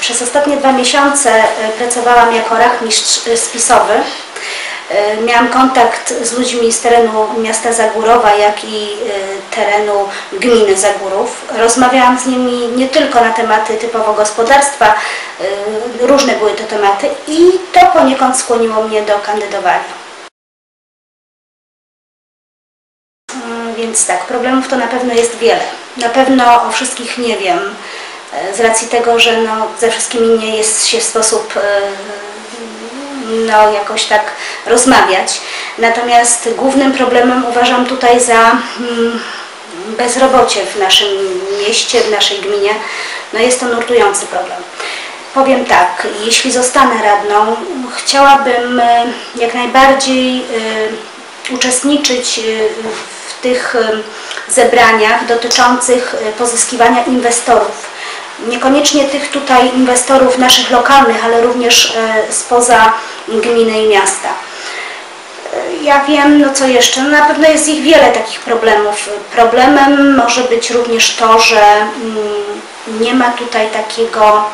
Przez ostatnie dwa miesiące e, pracowałam jako rachmistrz e, spisowy. E, Miałam kontakt z ludźmi z terenu miasta Zagórowa, jak i terenu gminy Zagórów. Rozmawiałam z nimi nie tylko na tematy typowo gospodarstwa, różne były to tematy i to poniekąd skłoniło mnie do kandydowania. Mm, Więc tak, problemów to na pewno jest wiele. Na pewno o wszystkich nie wiem, z racji tego, że no, ze wszystkimi nie jest się w sposób e, no, jakoś tak rozmawiać. Natomiast głównym problemem uważam tutaj za mm, bezrobocie w naszym mieście, w naszej gminie. No jest to nurtujący problem. Powiem tak, jeśli zostanę radną, chciałabym e, jak najbardziej e, uczestniczyć e, w tych e, zebraniach dotyczących e, pozyskiwania inwestorów. Niekoniecznie tych tutaj inwestorów naszych lokalnych, ale również e, spoza gminy i miasta. E, Ja wiem, no co jeszcze, no na pewno jest ich wiele takich problemów. Problemem może być również to, że mm, nie ma tutaj takiego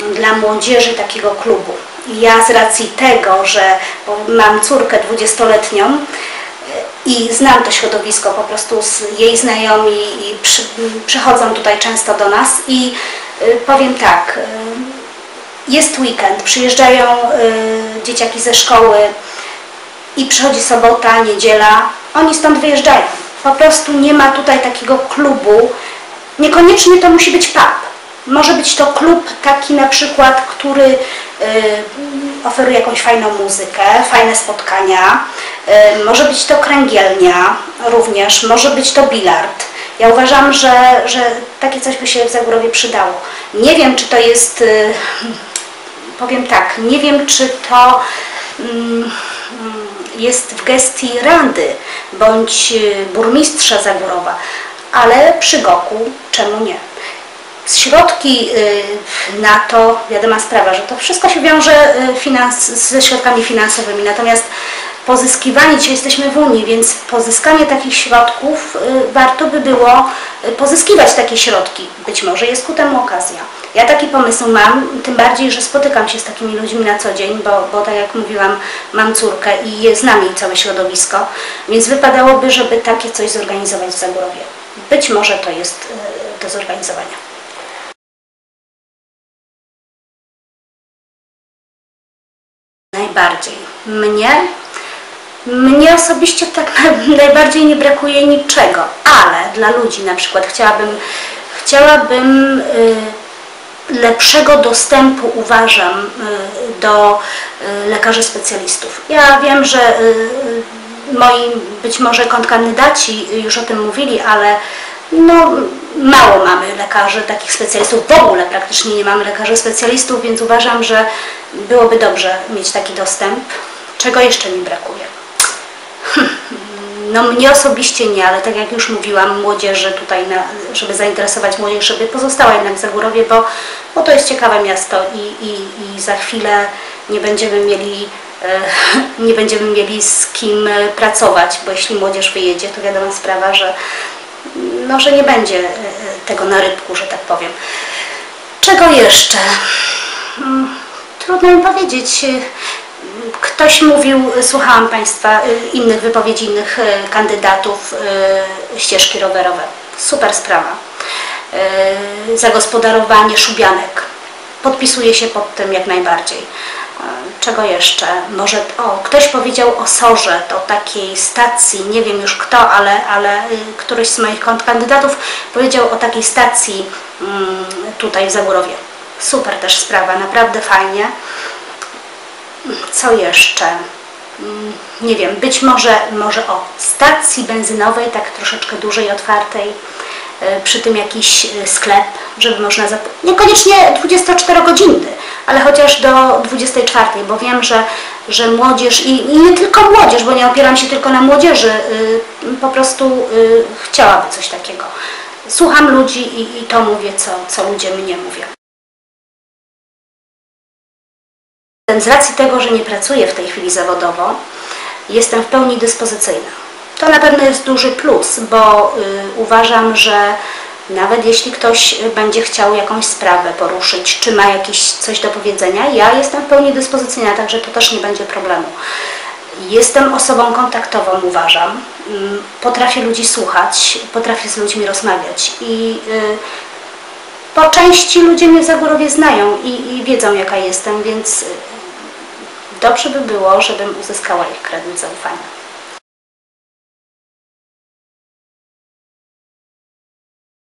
mm, dla młodzieży takiego klubu. Ja z racji tego, że mam córkę 20-letnią e, i znam to środowisko, po prostu z jej znajomi i przy, przychodzą tutaj często do nas i powiem tak, y, jest weekend, przyjeżdżają y, dzieciaki ze szkoły i przychodzi sobota, niedziela, oni stąd wyjeżdżają. Po prostu nie ma tutaj takiego klubu, niekoniecznie to musi być pub. Może być to klub taki na przykład, który oferuje jakąś fajną muzykę, fajne spotkania. Może być to kręgielnia również, może być to bilard. Ja uważam, że, że takie coś by się w Zagórowie przydało. Nie wiem, czy to jest, y, powiem tak, nie wiem, czy to mm, jest w gestii Rady bądź y, burmistrza Zagórowa, ale przy Goku czemu nie? Środki y, na to, wiadoma sprawa, że to wszystko się wiąże finans, ze środkami finansowymi, natomiast pozyskiwanie, dzisiaj jesteśmy w Unii, więc pozyskanie takich środków y, warto by było y, pozyskiwać takie środki. Być może jest ku temu okazja. Ja taki pomysł mam, tym bardziej, że spotykam się z takimi ludźmi na co dzień, bo, bo tak jak mówiłam, mam córkę i jest z nami całe środowisko, więc wypadałoby, żeby takie coś zorganizować w Zagórowie. Być może to jest y, do zorganizowania. Najbardziej. Mnie? Mnie osobiście tak na- najbardziej nie brakuje niczego, ale dla ludzi na przykład chciałabym, chciałabym y, lepszego dostępu uważam y, do y, lekarzy specjalistów. Ja wiem, że moi być może kontrkandydaci już o tym mówili, ale no, mało mamy lekarzy, takich specjalistów, w ogóle praktycznie nie mamy lekarzy specjalistów, więc uważam, że byłoby dobrze mieć taki dostęp. Czego jeszcze mi brakuje? No mnie osobiście nie, ale tak jak już mówiłam, młodzieży tutaj, na, żeby zainteresować młodzież, żeby pozostała jednak w Zagórowie, bo, bo to jest ciekawe miasto i, i, i za chwilę nie będziemy mieli e, nie będziemy mieli z kim pracować, bo jeśli młodzież wyjedzie, to wiadoma sprawa, że no, że nie będzie e, tego na rybku, że tak powiem. Czego jeszcze? Mm, Trudno mi powiedzieć. Ktoś mówił, słuchałam Państwa, y, innych wypowiedzi innych y, kandydatów, y, ścieżki rowerowe. Super sprawa. Zagospodarowanie szubianek. Podpisuję się pod tym jak najbardziej. Czego jeszcze? Może, o, ktoś powiedział o Sorze, to takiej stacji, nie wiem już kto, ale, ale któryś z moich kandydatów powiedział o takiej stacji mm, tutaj w Zagórowie. Super też sprawa, naprawdę fajnie. Co jeszcze? Mm, Nie wiem, być może, może o stacji benzynowej, tak troszeczkę dłużej otwartej, e, przy tym jakiś e, sklep, żeby można, niekoniecznie 24-godzinny, ale chociaż do 24, bo wiem, że, że młodzież i, i nie tylko młodzież, bo nie opieram się tylko na młodzieży, y, po prostu y, chciałaby coś takiego. Słucham ludzi i, i to mówię, co, co ludzie mnie mówią. Z racji tego, że nie pracuję w tej chwili zawodowo, jestem w pełni dyspozycyjna. To na pewno jest duży plus, bo y, uważam, że Nawet jeśli ktoś będzie chciał jakąś sprawę poruszyć, czy ma jakieś coś do powiedzenia, ja jestem w pełni dyspozycyjna, także to też nie będzie problemu. Jestem osobą kontaktową, uważam. Mm, Potrafię ludzi słuchać, potrafię z ludźmi rozmawiać i y, po części ludzie mnie w Zagórowie znają i, i wiedzą jaka jestem, więc y, dobrze by było, żebym uzyskała ich kredyt zaufania.